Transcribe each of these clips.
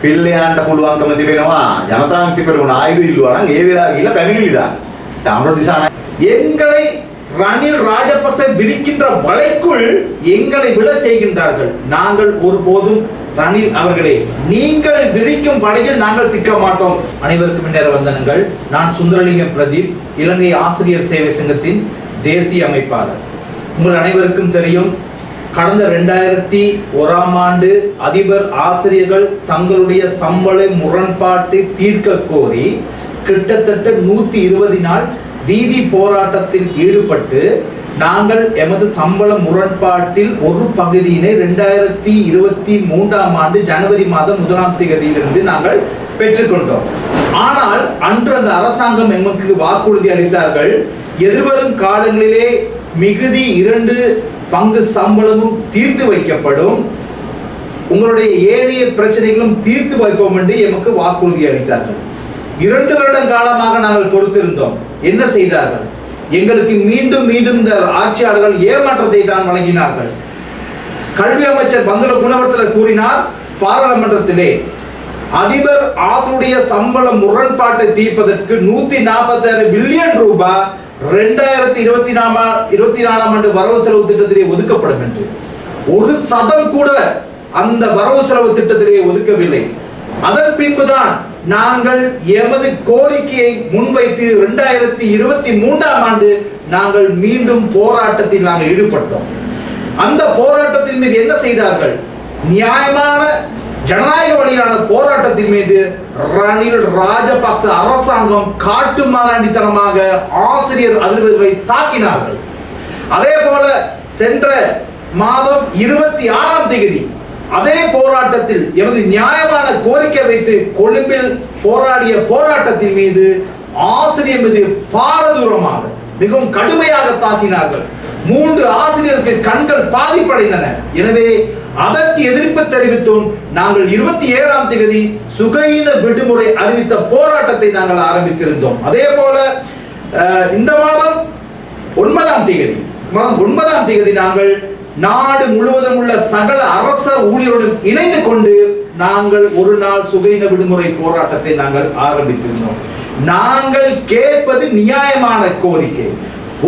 පිල්ලයන්ට පුළුවන්කම තිබෙනවා ජනතාන්ති කරුණ ආයුධ ඉල්ලුවා නම් ඒ වෙලාවේ ගිහිල්ලා පැමිණිලි දාන්න. තාමර දිසානායක எங்களை ரணில் ராஜபக்ச விரிக்கின்ற வலைக்குள் எங்களை விட செய்கின்றார்கள் நாங்கள் ஒருபோதும் ரணில் அவர்களே நீங்கள் விரிக்கும் வலையில் நாங்கள் சிக்க மாட்டோம் அனைவருக்கும் முன்னேற வந்தனங்கள் நான் சுந்தரலிங்கம் பிரதீப் இலங்கை ஆசிரியர் சேவை சங்கத்தின் தேசிய அமைப்பாளர் உங்கள் அனைவருக்கும் தெரியும் கடந்த ரெண்டாயிரத்தி ஓராம் ஆண்டு அதிபர் ஆசிரியர்கள் தங்களுடைய சம்பள முரண்பாட்டை தீர்க்க கோரி கிட்டத்தட்ட நூத்தி இருபது நாள் வீதி போராட்டத்தில் ஈடுபட்டு நாங்கள் எமது சம்பள முரண்பாட்டில் ஒரு பகுதியினை ரெண்டாயிரத்தி இருபத்தி மூன்றாம் ஆண்டு ஜனவரி மாதம் முதலாம் தேதியிலிருந்து நாங்கள் பெற்றுக்கொண்டோம். ஆனால் அன்று அந்த அரசாங்கம் எமக்கு வாக்குறுதி அளித்தார்கள். எதிர்வரும் காலங்களிலே மிகுதி இரண்டு பங்கு சம்பளமும் தீர்த்து வைக்கப்படும். உங்களுடைய ஏனைய பிரச்சனைகளும் தீர்த்து வைப்போம் என்று எமக்கு வாக்குறுதி அளித்தார்கள். இரண்டு வருடம் காலமாக நாங்கள் பொறுத்திருந்தோம். என்ன செய்தார்கள்? எங்களுக்கு மீண்டும் மீண்டும் இந்த ஆட்சியாளர்கள் ஏமாற்றத்தை தான் வழங்கினார்கள். கல்வி அமைச்சர் பந்துல குணவர்த்தன கூறினார் பாராளுமன்றத்திலே அதிபர் ஆசுடைய சம்பள முரண்பாட்டை தீர்ப்பதற்கு நூத்தி நாற்பத்தாறு பில்லியன் ரூபாய் ரெண்டாயிரத்தி இருபத்தி நாலா இருபத்தி நாலாம் ஆண்டு வரவு செலவு திட்டத்திலே ஒதுக்கப்படும் என்று. ஒரு சதம் கூட அந்த வரவு செலவு திட்டத்திலே ஒதுக்கவில்லை. அதன் பின்புதான் நாங்கள் எமது கோரிக்கையை முன்வைத்து இரண்டாயிரத்தி இருபத்தி மூன்றாம் ஆண்டு நாங்கள் மீண்டும் போராட்டத்தில் நாங்கள் ஈடுபட்டோம். அந்த போராட்டத்தின் மீது என்ன செய்தார்கள்? நியாயமான ஜனநாயக வழியிலான போராட்டத்தின் மீது ரணில் ராஜபக்ச அரசாங்கம் காட்டு காட்டுமாராண்டித்தனமாக ஆசிரியர் அதிர்வுகளை தாக்கினார்கள். அதே போல சென்ற மாதம் இருபத்தி ஆறாம் தேதி அதே போராட்டத்தில் எமது நியாயமான கோரிக்கை வைத்து கொழும்பில் போராடிய போராட்டத்தின் மீது ஆசிரியர் மீது பாரதூரமாக மிகவும் கடுமையாக தாக்கினார்கள். மூன்று ஆசிரியருக்கு கண்கள் பாதிப்படைந்தன. எனவே அதற்கு எதிர்ப்பு தெரிவித்தோம் நாங்கள் இருபத்தி ஏழாம் தேதி சுகையின விடுமுறை அறிவித்த போராட்டத்தை நாங்கள் ஆரம்பித்திருந்தோம். அதே போல இந்த மாதம் ஒன்பதாம் தேதி மாதம் ஒன்பதாம் தேதி நாங்கள் நாடு முழுவதும் உள்ள சகல அரச ஊழியருடன் இணைந்து கொண்டு நாங்கள் ஒரு நாள் சுகையின விடுமுறை போராட்டத்தை நாங்கள் ஆரம்பித்திருந்தோம். நாங்கள் கேட்பது நியாயமான கோரிக்கை.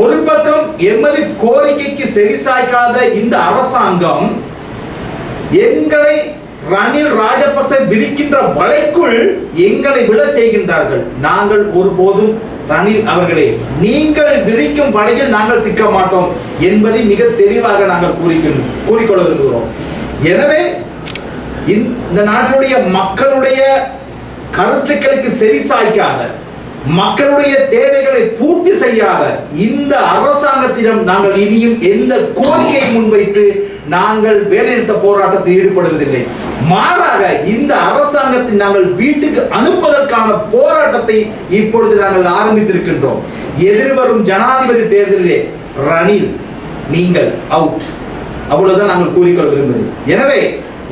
ஒரு பக்கம் எமது கோரிக்கைக்கு செவிசாய்க்காத இந்த அரசாங்கம் எங்களை ரணில் ராஜபக்ச விரிக்கின்ற வலைக்குள் எங்களை விட செய்கின்றார்கள். நாங்கள் ஒருபோதும் ரணில் அவர்களே நீங்கள் விரிக்கும் வலையில் நாங்கள் சிக்க மாட்டோம் என்பதை மிக தெளிவாக நாங்கள் கூறிக்கொள்ள விரும்புகிறோம். எனவே இந்த இந்த நாட்டினுடைய மக்களுடைய கருத்துக்களுக்கு செவிசாய்க்காத மக்களுடைய தேவைகளை பூர்த்தி செய்யாத இந்த அரசாங்கத்திடம் நாங்கள் இனியும் எந்த கோரிக்கையை முன்வைத்து நாங்கள் வேலைநிறுத்த போராட்டத்தில் ஈடுபடுவதில்லை. மாறாக இந்த அரசாங்கத்தை நாங்கள் வீட்டுக்கு அனுப்பதற்கான போராட்டத்தை இப்பொழுது நாங்கள் ஆரம்பித்திருக்கின்றோம். எதிர்வரும் ஜனாதிபதி தேர்தலிலே ரணில் நீங்கள் அவுட் அவ்வளவுதான் நாங்கள் கூறிக்கொள்ள விரும்புவது எனவே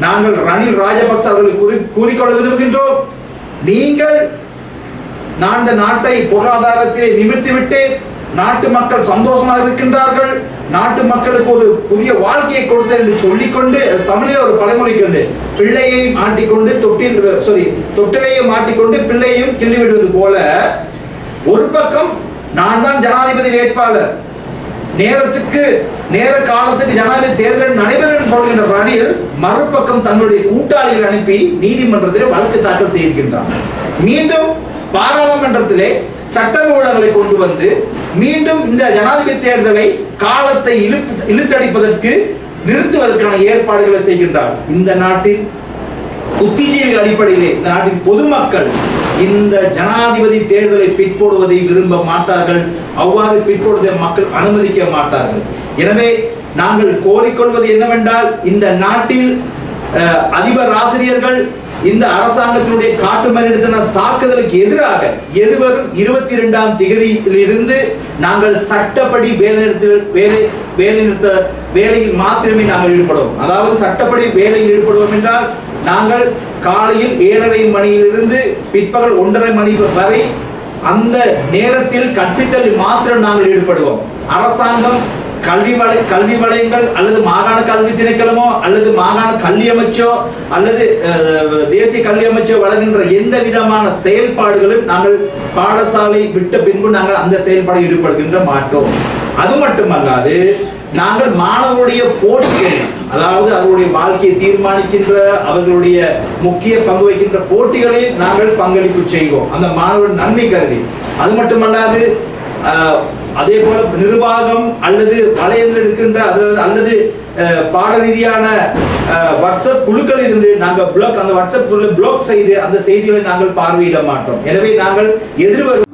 நாங்கள் ரணில் ராஜபக்ச அவர்களை கூறி கூறிக்கொள்ள விரும்புகின்றோம். நீங்கள் நான் இந்த நாட்டை பொருளாதாரத்திலே நிமிர்த்தி விட்டு நாட்டு மக்கள் சந்தோஷமாக இருக்கின்றார்கள். நாட்டு மக்களுக்கு ஒரு புதிய வாழ்க்கையை கொடுத்தேன் என்று சொல்லிக்கொண்டு தமிழில் ஒரு பழமொழிக்கு வந்து பிள்ளையை மாட்டிக்கொண்டு தொட்டில் சாரி தொட்டிலையை மாட்டிக்கொண்டு பிள்ளையும் கிள்ளி விடுவது போல ஒரு பக்கம் நான் தான் ஜனாதிபதி வேட்பாளர். நேரத்துக்கு நேர காலத்துக்கு ஜனாதிபதி தேர்தல் நடைபெறும் சொல்கின்ற ரணில் மறுபக்கம் தன்னுடைய கூட்டாளிகள் அனுப்பி நீதிமன்றத்தில் வழக்கு தாக்கல் செய்திருக்கின்றார் மீண்டும் பாராளுமன்றத்திலே சட்ட ஊடகங்களை கொண்டு வந்து மீண்டும் இந்த ஜனாதிபதி தேர்தலை காலத்தை இழுத்து இழுத்தடிப்பதற்கு நிறுத்துவதற்கான ஏற்பாடுகளை செய்கின்றார். இந்த நாட்டில் புத்திஜீவி அடிப்படையிலே இந்த நாட்டின் பொதுமக்கள் இந்த ஜனாதிபதி தேர்தலை பிற்போடுவதை விரும்ப மாட்டார்கள். அவ்வாறு பிற்போடுவதை மக்கள் அனுமதிக்க மாட்டார்கள். எனவே நாங்கள் கோரிக்கொள்வது என்னவென்றால் இந்த நாட்டில் அதிபர் ஆசிரியர்கள் இந்த அரசாங்கத்தினுடைய காட்டு மனிதன தாக்குதலுக்கு எதிராக எதிர்வரும் இருபத்தி இரண்டாம் திகதியிலிருந்து நாங்கள் சட்டப்படி வேலைநிறுத்தல் வேலை வேலைநிறுத்த வேலையில் மாத்திரமே நாங்கள் ஈடுபடுவோம். அதாவது சட்டப்படி வேலையில் ஈடுபடுவோம் என்றால் நாங்கள் காலையில் ஏழரை மணியிலிருந்து பிற்பகல் ஒன்றரை மணி வரை அந்த நேரத்தில் கற்பித்தல் மாத்திரம் நாங்கள் ஈடுபடுவோம். அரசாங்கம் கல்வி வலை கல்வி வலயங்கள் அல்லது மாகாண கல்வி திணைக்களமோ அல்லது மாகாண கல்வி அமைச்சோ அல்லது தேசிய கல்வி அமைச்சோ வழங்குகின்ற எந்த விதமான செயல்பாடுகளும் நாங்கள் பாடசாலை விட்ட பின்பு நாங்கள் அந்த செயல்பாடு ஈடுபடுகின்ற மாட்டோம். அது மட்டுமல்லாது நாங்கள் மாணவருடைய போட்டிகள் அதாவது அவருடைய வாழ்க்கையை தீர்மானிக்கின்ற அவர்களுடைய முக்கிய பங்கு வகிக்கின்ற போட்டிகளில் நாங்கள் பங்களிப்பு செய்வோம். அந்த மாணவர் நன்மை கருதி. அது மட்டுமல்லாது அதே போல நிர்வாகம் அல்லது வலையத்தில் இருக்கின்ற அல்லது அல்லது பாட ரீதியான அஹ், வாட்ஸ்அப் குழுக்களில் இருந்து நாங்கள் பிளாக் அந்த வாட்ஸ்அப் குழுவில் பிளாக் செய்து அந்த செய்திகளை நாங்கள் பார்வையிட மாட்டோம். எனவே நாங்கள் எதிர்வரும்